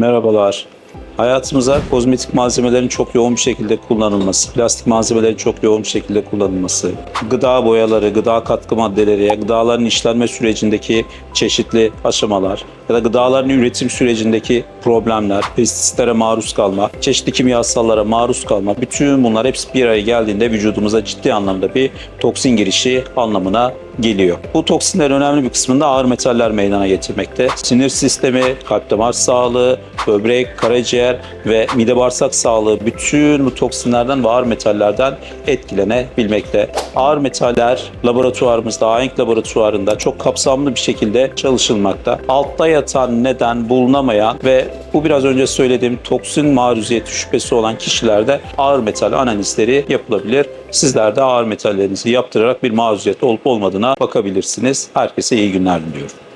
Merhabalar. Hayatımıza kozmetik malzemelerin çok yoğun bir şekilde kullanılması, plastik malzemelerin çok yoğun bir şekilde kullanılması, gıda boyaları, gıda katkı maddeleri, gıdaların işlenme sürecindeki çeşitli aşamalar ya da gıdaların üretim sürecindeki problemler, pestisitlere maruz kalma, çeşitli kimyasallara maruz kalma, bütün bunlar hepsi bir araya geldiğinde vücudumuza ciddi anlamda bir toksin girişi anlamına geliyor. Bu toksinlerin önemli bir kısmında ağır metaller meydana getirmekte. Sinir sistemi, kalp damar sağlığı, böbrek, karaciğer ve mide bağırsak sağlığı bütün bu toksinlerden ve ağır metallerden etkilenebilmekte. Ağır metaller laboratuvarımızda, AENK laboratuvarında çok kapsamlı bir şekilde çalışılmakta. Altta yatan neden bulunamayan ve bu biraz önce söylediğim toksin maruziyeti şüphesi olan kişilerde ağır metal analizleri yapılabilir. Sizler de ağır metallerinizi yaptırarak bir maruziyet olup olmadığına bakabilirsiniz. Herkese iyi günler diliyorum.